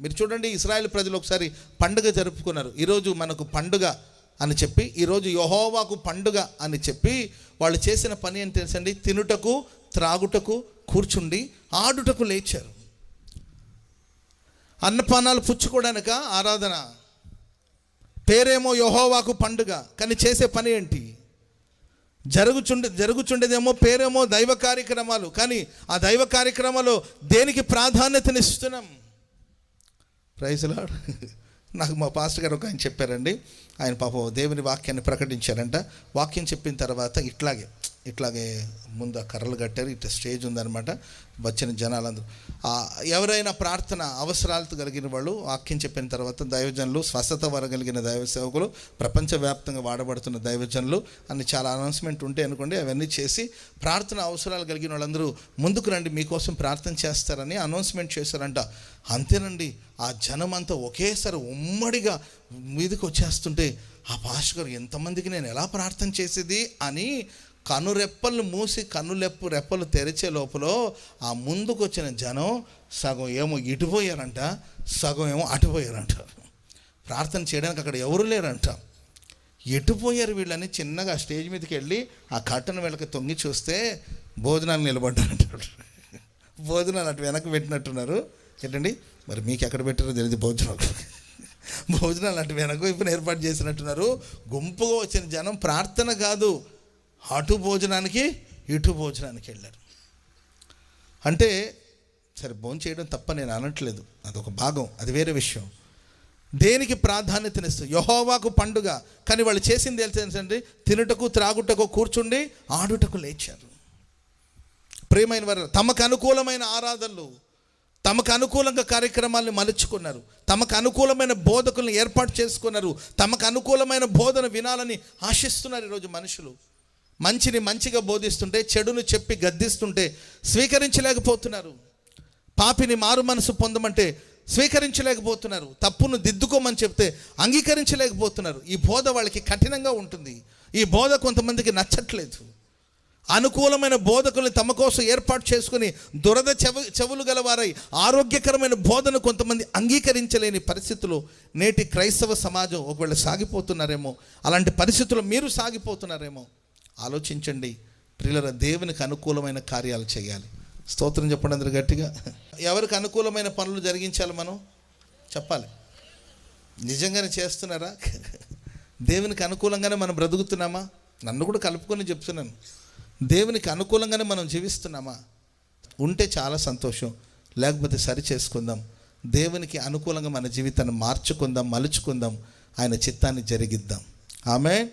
మీరు చూడండి ఇస్రాయల్ ప్రజలు ఒకసారి పండుగ జరుపుకున్నారు. ఈరోజు మనకు పండుగ అని చెప్పి ఈరోజు యహోవాకు పండుగ అని చెప్పి వాళ్ళు చేసిన పని అని తెలుసండి? తినుటకు త్రాగుటకు కూర్చుండి ఆడుటకు లేచారు. అన్నపానాలు పుచ్చుకోవడానిక ఆరాధన. పేరేమో యహోవాకు పండుగ కానీ చేసే పని ఏంటి? జరుగుచుండే జరుగుచుండేదేమో పేరేమో దైవ కార్యక్రమాలు కానీ ఆ దైవ కార్యక్రమాలు దేనికి ప్రాధాన్యతనిస్తున్నాం? ప్రైజ్లాడ్ నాకు మా పాస్టర్ గారు ఒక ఆయన చెప్పారండి. ఆయన పాపం దేవుని వాక్యాన్ని ప్రకటించారంట. వాక్యం చెప్పిన తర్వాత ఇట్లాగే. ఇట్లాగే ముందు ఆ కర్రలు కట్టారు ఇట్లా స్టేజ్ ఉందన్నమాట వచ్చిన జనాలందరూ. ఎవరైనా ప్రార్థన అవసరాలతో కలిగిన వాళ్ళు వాక్యం చెప్పిన తర్వాత దైవజనులు స్వస్థత వరగలిగిన దైవ సేవకులు ప్రపంచవ్యాప్తంగా వాడబడుతున్న దైవజనులు అని చాలా అనౌన్స్మెంట్ ఉంటే అనుకోండి అవన్నీ చేసి ప్రార్థన అవసరాలు కలిగిన వాళ్ళందరూ ముందుకు రండి మీకోసం ప్రార్థన చేస్తారని అనౌన్స్మెంట్ చేశారంట. అంతేనండి ఆ జనం అంతా ఒకేసారి ఉమ్మడిగా మీదకి వచ్చేస్తుంటే ఆ భాష గారు ఎంతమందికి నేను ఎలా ప్రార్థన చేసేది? అని కనురెప్పలు మూసి కనులెప్పు రెప్పలు తెరిచే లోపల ఆ ముందుకు వచ్చిన జనం సగం ఏమో ఇటుపోయారంట సగం ఏమో అటుపోయారంట ప్రార్థన చేయడానికి అక్కడ ఎవరు లేరంట. ఎటుపోయారు వీళ్ళని చిన్నగా స్టేజ్ మీదకి వెళ్ళి ఆ కట్టను వీళ్ళకి తొంగి చూస్తే భోజనాలు నిలబడ్డారంట. భోజనాలు అటు వెనక్కి పెట్టినట్టున్నారు. ఏంటండి? మరి మీకు ఎక్కడ పెట్టారో తెలియదు భోజనాలు. భోజనాలు అటు వెనక ఇప్పుడు ఏర్పాటు చేసినట్టున్నారు. గుంపుగా వచ్చిన జనం ప్రార్థన కాదు. అటు భోజనానికి ఇటు భోజనానికి వెళ్ళారు. అంటే సరే భోజనం చేయడం తప్ప నేను అనట్లేదు. అదొక భాగం అది వేరే విషయం. దేనికి ప్రాధాన్యతనిస్తూ? యహోవాకు పండుగ. కానీ వాళ్ళు చేసింది ఏంటంటే తినుటకు త్రాగుటకు కూర్చుండి ఆడుటకు లేచారు. ప్రేమైన వారు తమకు అనుకూలమైన ఆరాధనలు తమకు అనుకూలంగా కార్యక్రమాలను మలుచుకున్నారు తమకు అనుకూలమైన బోధకులను ఏర్పాటు చేసుకున్నారు తమకు అనుకూలమైన బోధన వినాలని ఆశిస్తున్నారు ఈరోజు మనుషులు. మంచిని మంచిగా బోధిస్తుంటే చెడును చెప్పి గద్దిస్తుంటే స్వీకరించలేకపోతున్నారు. పాపిని మారు మనసు పొందమంటే స్వీకరించలేకపోతున్నారు. తప్పును దిద్దుకోమని చెప్తే అంగీకరించలేకపోతున్నారు. ఈ బోధ వాళ్ళకి కఠినంగా ఉంటుంది. ఈ బోధ కొంతమందికి నచ్చట్లేదు. అనుకూలమైన బోధకుల్ని తమ కోసం ఏర్పాటు చేసుకుని దురద చెవ చెవులు గలవారై ఆరోగ్యకరమైన బోధన కొంతమంది అంగీకరించలేని పరిస్థితులు నేటి క్రైస్తవ సమాజం ఒకవేళ సాగిపోతున్నారేమో అలాంటి పరిస్థితులు మీరు సాగిపోతున్నారేమో ఆలోచించండి. ప్రియుల దేవునికి అనుకూలమైన కార్యాలు చేయాలి. స్తోత్రం చెప్పండి అందరు గట్టిగా. ఎవరికి అనుకూలమైన పనులు జరిగించాలి మనం? చెప్పాలి. నిజంగానే చేస్తున్నారా? దేవునికి అనుకూలంగానే మనం బ్రతుకుతున్నామా? నన్ను కూడా కలుపుకొని చెప్తున్నాను. దేవునికి అనుకూలంగానే మనం జీవిస్తున్నామా? ఉంటే చాలా సంతోషం. లేకపోతే సరి చేసుకుందాం. దేవునికి అనుకూలంగా మన జీవితాన్ని మార్చుకుందాం మలుచుకుందాం. ఆయన చిత్తాన్ని జరిగిద్దాం. ఆమె